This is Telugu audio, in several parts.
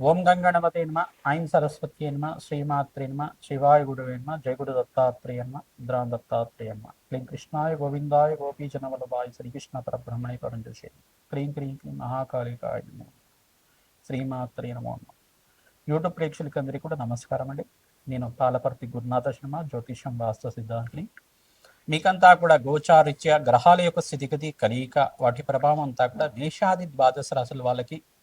ఓం గంగణపతి నమ ఐం సరస్వతి నమ శ్రీమాత్రి నమ శివాయ గురువే నమ జయగుడు దత్తాత్రేయ నమ ఇంద్రా దత్తాత్రేయ నమ. క్లీం కృష్ణాయ గోవిందాయ గోపీజన వల్లభాయ శ్రీకృష్ణ పరబ్రహ్మణే పరంజోషే క్లీం క్రీం క్లీం మహాకాళికాయ నమో శ్రీమాత్రి నమో నమ. యూట్యూబ్ ప్రేక్షకులందరికీ కూడా నమస్కారం అండి. నేను పాలపర్తి గురునాథ శర్మ జ్యోతిషం వాస్తు సిద్ధాంతిని. మీకంతా కూడా గోచారిత్య గ్రహాల యొక్క స్థితిగతి కలియిక వాటి ప్రభావం అంతా కూడా మేషాది ద్వాదశ రాశుల వాళ్ళకి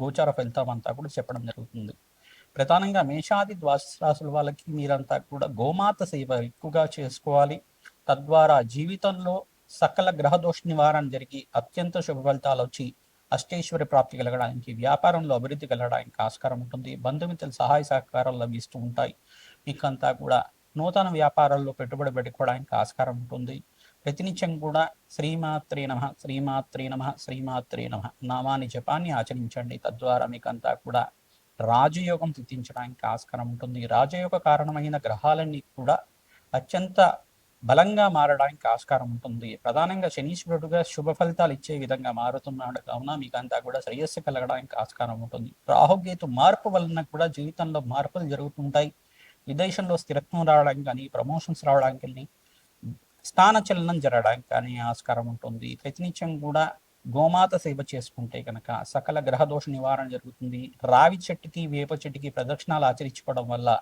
గోచార ఫలితం అంతా కూడా చెప్పడం జరుగుతుంది. ప్రధానంగా మేషాది ద్వాదశ రాశుల వాళ్ళకి మీరంతా కూడా గోమాత సేవ ఎక్కువగా చేసుకోవాలి. తద్వారా జీవితంలో సకల గ్రహ దోష నివారణ జరిగి అత్యంత శుభ ఫలితాలు వచ్చి అష్టేశ్వరి ప్రాప్తి కలగడానికి వ్యాపారంలో అభివృద్ధి కలగడానికి ఆస్కారం ఉంటుంది. బంధుమిత్రుల సహాయ సహకారాలు లభిస్తూ ఉంటాయి. మీకంతా కూడా నూతన వ్యాపారాల్లో పెట్టుబడి పెట్టుకోవడానికి ఆస్కారం ఉంటుంది. ప్రతినిత్యం కూడా శ్రీమాత్రే నమ శ్రీమాత్రే నమ శ్రీమాత్రే నమ. నామాని జపాన్ని ఆచరించండి. తద్వారా మీకంతా కూడా రాజయోగం సిద్ధించడానికి ఆస్కారం ఉంటుంది. రాజయోగ కారణమైన గ్రహాలన్నీ కూడా అత్యంత బలంగా మారడానికి ఆస్కారం ఉంటుంది. ప్రధానంగా శనీశ్వరుడుగా శుభ ఫలితాలు ఇచ్చే విధంగా మారుతున్నాడు. కావున మీకంతా కూడా శ్రేయస్సు కలగడానికి ఆస్కారం ఉంటుంది. రాహుకేతు మార్పు వలన కూడా జీవితంలో మార్పులు జరుగుతుంటాయి. విదేశంలో స్థిరత్వం రావడానికి కానీ ప్రమోషన్స్ రావడానికి స్థానచలనం చలనం జరగడానికి కానీ ఆస్కారం ఉంటుంది. ప్రతినిత్యం కూడా గోమాత సేవ చేసుకుంటే కనుక సకల గ్రహదోష నివారణ జరుగుతుంది. రావి చెట్టుకి వేప చెట్టుకి ప్రదక్షిణాలు ఆచరించుకోవడం వల్ల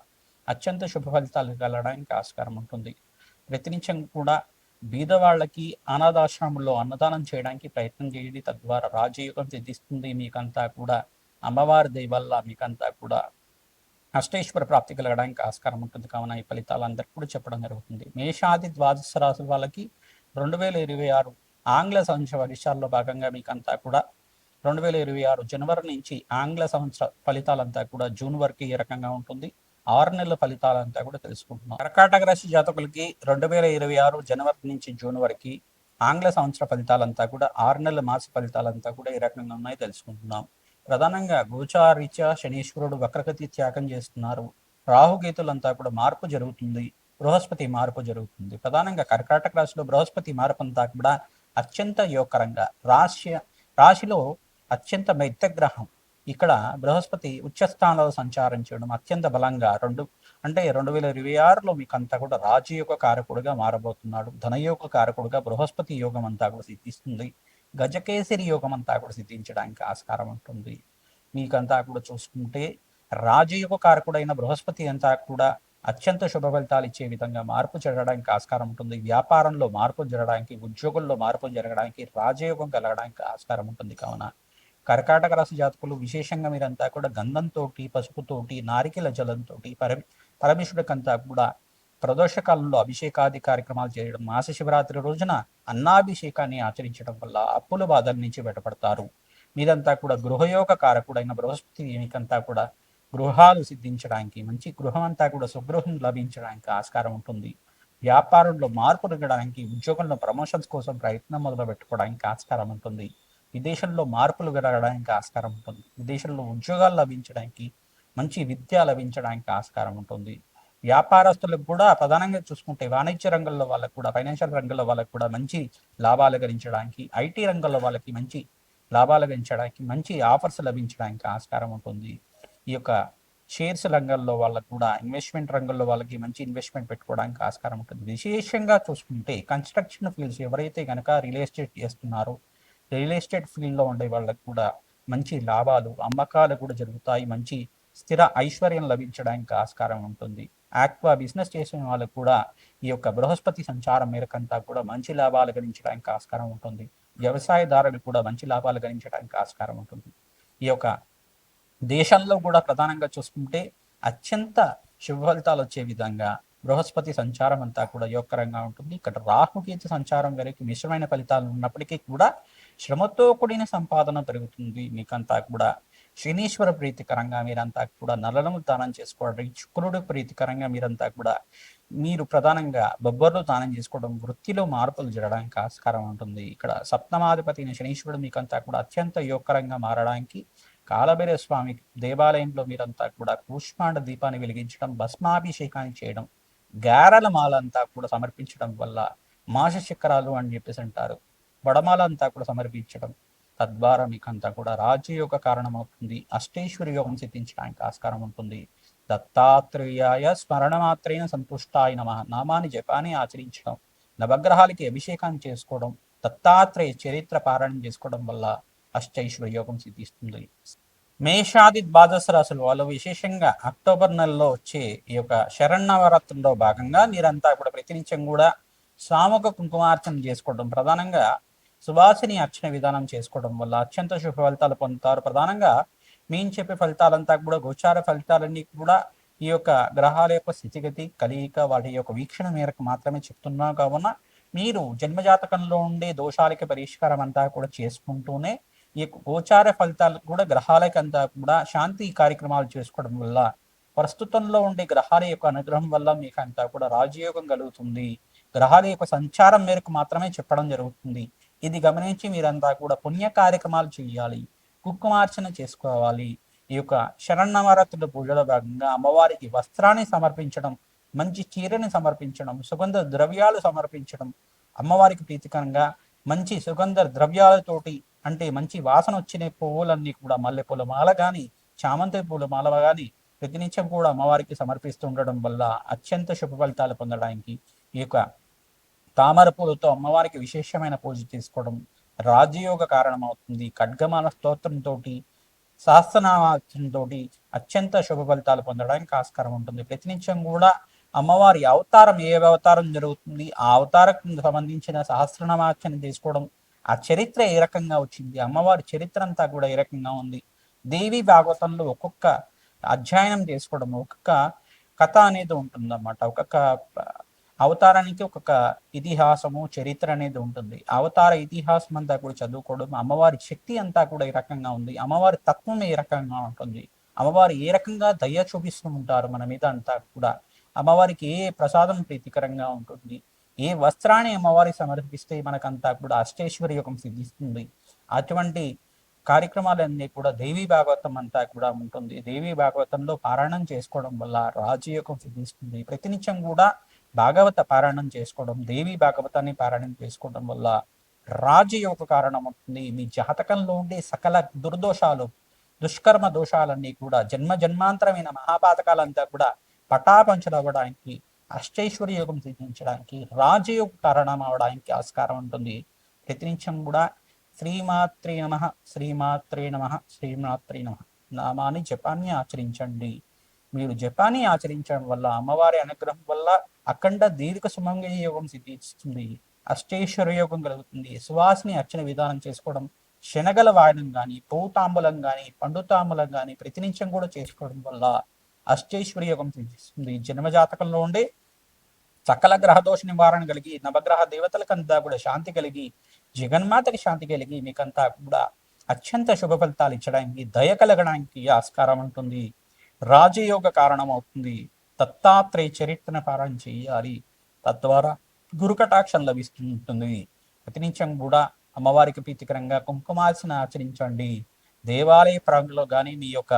అత్యంత శుభ ఫలితాలు కలగడానికి ఆస్కారం ఉంటుంది. ప్రతినిత్యం కూడా బీదవాళ్ళకి అనాథాశ్రమంలో అన్నదానం చేయడానికి ప్రయత్నం చేయండి. తద్వారా రాజయోగం సిద్ధిస్తుంది. మీకంతా కూడా అమ్మవారి దయ వల్ల మీకంతా కూడా అష్టేశ్వర ప్రాప్తి కలగడానికి ఆస్కారం ఉంటుంది. కావున ఈ ఫలితాలు అందరికి కూడా చెప్పడం జరుగుతుంది. మేషాది ద్వాదశ రాశుల వాళ్ళకి రెండు వేల ఇరవై ఆరు ఆంగ్ల సంవత్సర వర్షాల్లో భాగంగా మీకంతా కూడా రెండు వేల ఇరవై ఆరు జనవరి నుంచి ఆంగ్ల సంవత్సర ఫలితాలంతా కూడా జూన్ వరకు ఏ రకంగా ఉంటుంది? ఆరు నెలల ఫలితాలంతా కూడా తెలుసుకుంటున్నాం. కర్కాటక రాశి జాతకులకి రెండు వేల ఇరవై ఆరు జనవరి నుంచి జూన్ వరకు ఆంగ్ల సంవత్సర ఫలితాలంతా కూడా ఆరు నెలల మాస ఫలితాలంతా కూడా ఏ రకంగా ఉన్నాయి తెలుసుకుంటున్నాం. ప్రధానంగా గోచారీత్యా శనీశ్వరుడు వక్రగతి త్యాగం చేస్తున్నారు. రాహుగీతులంతా కూడా మార్పు జరుగుతుంది. బృహస్పతి మార్పు జరుగుతుంది. ప్రధానంగా కర్కాటక రాశిలో బృహస్పతి మార్పు అంతా కూడా అత్యంత యోగకరంగా రాశి రాశిలో అత్యంత మెత్త గ్రహం ఇక్కడ బృహస్పతి ఉచ్చస్థానంలో సంచారం చేయడం అత్యంత బలంగా రెండు అంటే రెండు వేల ఇరవై ఆరులో మీకు అంతా కూడా రాజయోగ కారకుడుగా మారబోతున్నాడు. ధనయోగ కారకుడుగా బృహస్పతి యోగం అంతా కూడా సిద్ధిస్తుంది. గజకేసరి యోగం అంతా కూడా సిద్ధించడానికి ఆస్కారం ఉంటుంది. మీకంతా కూడా చూసుకుంటే రాజయోగ కారకుడైన బృహస్పతి అంతా కూడా అత్యంత శుభ ఫలితాలు ఇచ్చే విధంగా మార్పు జరగడానికి ఆస్కారం ఉంటుంది. వ్యాపారంలో మార్పు జరగడానికి ఉద్యోగుల్లో మార్పు జరగడానికి రాజయోగం కలగడానికి ఆస్కారం ఉంటుంది కావున. కర్కాటక రాశి జాతకులు విశేషంగా మీరంతా కూడా గంధంతో పసుపుతోటి నారికెల జలంతో పరమి పరమేశ్వరుడికంతా కూడా ప్రదోష కాలంలో అభిషేకాది కార్యక్రమాలు చేయడం మాస శివరాత్రి రోజున అన్నాభిషేకాన్ని ఆచరించడం వల్ల అప్పుల బాధల నుంచి బయటపడతారు. మీదంతా కూడా గృహయోగ కారకుడైన బృహస్పతి మీకంతా కూడా గృహాలు సిద్ధించడానికి మంచి గృహం అంతా కూడా సుగృహం లభించడానికి ఆస్కారం ఉంటుంది. వ్యాపారంలో మార్పు దిగడానికి ఉద్యోగంలో ప్రమోషన్స్ కోసం ప్రయత్నం మొదలు పెట్టుకోవడానికి ఆస్కారం ఉంటుంది. విదేశంలో మార్పులు జరగడానికి ఆస్కారం ఉంటుంది. విదేశంలో ఉద్యోగాలు లభించడానికి మంచి విద్య లభించడానికి ఆస్కారం ఉంటుంది. వ్యాపారస్తులకు కూడా ప్రధానంగా చూసుకుంటే వాణిజ్య రంగంలో వాళ్ళకు కూడా ఫైనాన్షియల్ రంగంలో వాళ్ళకు కూడా మంచి లాభాలు గరించడానికి ఐటీ రంగంలో వాళ్ళకి మంచి లాభాలు గరించడానికి మంచి ఆఫర్స్ లభించడానికి ఆస్కారం ఉంటుంది. ఈ యొక్క షేర్స్ రంగంలో వాళ్ళకు కూడా ఇన్వెస్ట్మెంట్ రంగంలో వాళ్ళకి మంచి ఇన్వెస్ట్మెంట్ పెట్టుకోవడానికి ఆస్కారం ఉంటుంది. విశేషంగా చూసుకుంటే కన్స్ట్రక్షన్ ఫీల్డ్స్ ఎవరైతే కనుక రియల్ ఎస్టేట్ చేస్తున్నారో రియల్ ఎస్టేట్ ఫీల్డ్లో ఉండే వాళ్ళకు కూడా మంచి లాభాలు అమ్మకాలు కూడా జరుగుతాయి. మంచి స్థిర ఐశ్వర్యం లభించడానికి ఆస్కారం ఉంటుంది. ఆక్వా బిజినెస్ చేసిన వాళ్ళకు కూడా ఈ యొక్క బృహస్పతి సంచారం మేరకంతా కూడా మంచి లాభాలు గణించడానికి ఆస్కారం ఉంటుంది. వ్యవసాయదారులు కూడా మంచి లాభాలు గణించడానికి ఆస్కారం ఉంటుంది. ఈ యొక్క దేశంలో కూడా ప్రధానంగా చూసుకుంటే అత్యంత శుభ ఫలితాలు వచ్చే విధంగా బృహస్పతి సంచారం అంతా కూడా యోగకరంగా ఉంటుంది. ఇక్కడ రాహుకేతు సంచారం వరకు మిశ్రమైన ఫలితాలు ఉన్నప్పటికీ కూడా శ్రమతో కూడిన సంపాదన పెరుగుతుంది. మీకంతా కూడా శనీశ్వర ప్రీతికరంగా మీరంతా కూడా నల్లలను దానం చేసుకోవడం శుక్రుడు ప్రీతికరంగా మీరంతా కూడా మీరు ప్రధానంగా బొబ్బర్లు దానం చేసుకోవడం వృత్తిలో మార్పులు జరగడానికి ఆస్కారం ఉంటుంది. ఇక్కడ సప్తమాధిపతి శనీశ్వరుడు మీకంతా కూడా అత్యంత యోగకరంగా మారడానికి కాలభైర స్వామి దేవాలయంలో మీరంతా కూడా కూష్మాండ దీపాన్ని వెలిగించడం భస్మాభిషేకాన్ని చేయడం గారల మాల అంతా కూడా సమర్పించడం వల్ల మాస శిఖరాలు అని చెప్పేసి అంటారు. వడమాల అంతా కూడా సమర్పించడం తద్వారా మీకంతా కూడా రాజయోగ కారణమవుతుంది. అష్టేశ్వరి యోగం సిద్ధించడానికి ఆస్కారం ఉంటుంది. దత్తాత్రేయాయ స్మరణ మాత్రైన సంతుష్టాయ నమ. నామాన్ని జపాన్ని ఆచరించడం నవగ్రహాలకి అభిషేకాన్ని చేసుకోవడం దత్తాత్రేయ చరిత్ర పారాయణం చేసుకోవడం వల్ల అష్టైశ్వర్య యోగం సిద్ధిస్తుంది. మేషాది ద్వాదశ రాశులు వాళ్ళు విశేషంగా అక్టోబర్ నెలలో వచ్చే ఈ యొక్క శరణవరాత్రిలో భాగంగా మీరంతా కూడా ప్రతినిత్యం కూడా స్వాముఖ కుంకుమార్చన చేసుకోవడం ప్రధానంగా సువాసిని అర్చన విధానం చేసుకోవడం వల్ల అత్యంత శుభ ఫలితాలు పొందుతారు. ప్రధానంగా మేము చెప్పే ఫలితాలంతా కూడా గోచార ఫలితాలన్నీ కూడా ఈ యొక్క గ్రహాల యొక్క స్థితిగతి కలియిక వాటి యొక్క వీక్షణ మేరకు మాత్రమే చెప్తున్నా కావున మీరు జన్మజాతకంలో ఉండే దోషాలకి పరిష్కారం అంతా కూడా చేసుకుంటూనే ఈ గోచార ఫలితాలు కూడా గ్రహాలకంతా కూడా శాంతి కార్యక్రమాలు చేసుకోవడం వల్ల ప్రస్తుతంలో ఉండే గ్రహాల యొక్క అనుగ్రహం వల్ల మీకు అంతా కూడా రాజయోగం కలుగుతుంది. గ్రహాల యొక్క సంచారం మేరకు మాత్రమే చెప్పడం జరుగుతుంది. ఇది గమనించి మీరంతా కూడా పుణ్య కార్యక్రమాలు చేయాలి కుంకుమార్చన చేసుకోవాలి. ఈ యొక్క శరణవరాత్రుల పూజలో భాగంగా అమ్మవారికి వస్త్రాన్ని సమర్పించడం మంచి చీరని సమర్పించడం సుగంధ ద్రవ్యాలు సమర్పించడం అమ్మవారికి ప్రీతికరంగా మంచి సుగంధ ద్రవ్యాలతోటి అంటే మంచి వాసన వచ్చిన పువ్వులన్నీ కూడా మల్లెపూల మాల కానీ చామంతి పూల మాల కానీ ప్రతినిత్యం కూడా అమ్మవారికి సమర్పిస్తుండడం వల్ల అత్యంత శుభ ఫలితాలు పొందడానికి ఈ యొక్క తామర పూలతో అమ్మవారికి విశేషమైన పూజ చేసుకోవడం రాజయోగ కారణమవుతుంది. ఖడ్గమాల స్తోత్రంతో సహస్రనామాచంతో అత్యంత శుభ ఫలితాలు పొందడానికి ఆస్కారం ఉంటుంది. ప్రతినిత్యం కూడా అమ్మవారి అవతారం ఏ అవతారం జరుగుతుంది ఆ అవతారకు సంబంధించిన సహస్రనామార్చన చేసుకోవడం ఆ చరిత్ర ఏ రకంగా వచ్చింది అమ్మవారి చరిత్ర అంతా కూడా ఏ రకంగా ఉంది దేవి భాగవతంలో ఒక్కొక్క అధ్యయనం చేసుకోవడం ఒక్కొక్క కథ అనేది ఉంటుందన్నమాట. ఒక్కొక్క అవతారానికి ఒక్కొక్క ఇతిహాసము చరిత్ర అనేది ఉంటుంది. అవతార ఇతిహాసం అంతా కూడా చదువుకోవడం అమ్మవారి శక్తి అంతా కూడా ఈ రకంగా ఉంది. అమ్మవారి తత్వం ఏ రకంగా ఉంటుంది. అమ్మవారు ఏ రకంగా దయ చూపిస్తూ ఉంటారు మన మీద అంతా కూడా? అమ్మవారికి ఏ ప్రసాదం ప్రీతికరంగా ఉంటుంది? ఏ వస్త్రాన్ని అమ్మవారికి సమర్పిస్తే మనకంతా కూడా అష్టేశ్వరి యోగం సిద్ధిస్తుంది? అటువంటి కార్యక్రమాలన్నీ కూడా దేవీ భాగవతం అంతా కూడా ఉంటుంది. దేవీ భాగవతంలో పారాయణం చేసుకోవడం వల్ల రాజయోగం సిద్ధిస్తుంది. ప్రతినిత్యం కూడా భాగవత పారాయణం చేసుకోవడం దేవి భాగవతాన్ని పారాయణం చేసుకోవడం వల్ల రాజయోగ కారణం అవుతుంది. మీ జాతకంలో ఉండే సకల దుర్దోషాలు దుష్కర్మ దోషాలన్నీ కూడా జన్మ జన్మాంతరమైన మహాపాతకాలంతా కూడా పటాపంచలవ్వడానికి అష్టైశ్వర్య యోగం సిద్ధించడానికి రాజయోగ కారణం అవడానికి ఆస్కారం ఉంటుంది. ప్రతినిత్యం కూడా శ్రీమాత్రే నమ శ్రీమాత్రే నమ శ్రీమాత్రే నమ. నామాన్ని జపాన్ని ఆచరించండి. మీరు జపాన్ని ఆచరించడం వల్ల అమ్మవారి అనుగ్రహం వల్ల అఖండ దీర్ఘ సుమంగళ యోగం సిద్ధిస్తుంది. అష్టేశ్వర యోగం కలుగుతుంది. సువాసిని అర్చన విధానం చేసుకోవడం శనగల వాడడం కానీ పూతాంబులం కానీ పండుతాంబులం కానీ ప్రతినిత్యం కూడా చేసుకోవడం వల్ల అష్టేశ్వర యోగం సిద్ధిస్తుంది. జన్మజాతకంలో ఉండే సకల గ్రహదోష నివారణ కలిగి నవగ్రహ దేవతలకంతా కూడా శాంతి కలిగి జగన్మాతకి శాంతి కలిగి మీకంతా కూడా అత్యంత శుభ ఫలితాలు ఇచ్చడానికి దయ కలగడానికి ఆస్కారం ఉంటుంది. రాజయోగ కారణం అవుతుంది దత్తాత్రేయ చరిత్రను పారాయణ చేయాలి. తద్వారా గురుకటాక్షం లభిస్తుంటుంది. ప్రతినిత్యం కూడా అమ్మవారికి ప్రీతికరంగా కుంకుమార్చన ఆచరించండి. దేవాలయ ప్రాంగంలో కానీ మీ యొక్క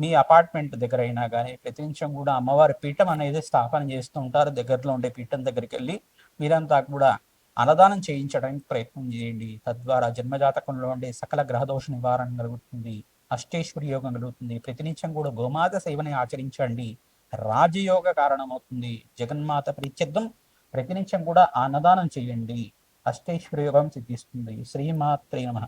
మీ అపార్ట్మెంట్ దగ్గర అయినా కానీ ప్రతినిత్యం కూడా అమ్మవారి పీఠం అనేది స్థాపన చేస్తూ ఉంటారు. దగ్గరలో ఉండే పీఠం దగ్గరికి వెళ్ళి మీరంతా కూడా అన్నదానం చేయించడానికి ప్రయత్నం చేయండి. తద్వారా జన్మజాతకంలో ఉండే సకల గ్రహదోష నివారణ కలుగుతుంది. అష్టేశ్వరి యోగం కలుగుతుంది. ప్రతినిత్యం కూడా గోమాత సేవని ఆచరించండి. రాజయోగ కారణమవుతుంది. జగన్మాత ప్రీత్యర్థం ప్రతినిత్యం కూడా అన్నదానం చేయండి. అష్టేశ్వరి యోగం సిద్ధిస్తుంది. శ్రీమాత్రే నమ.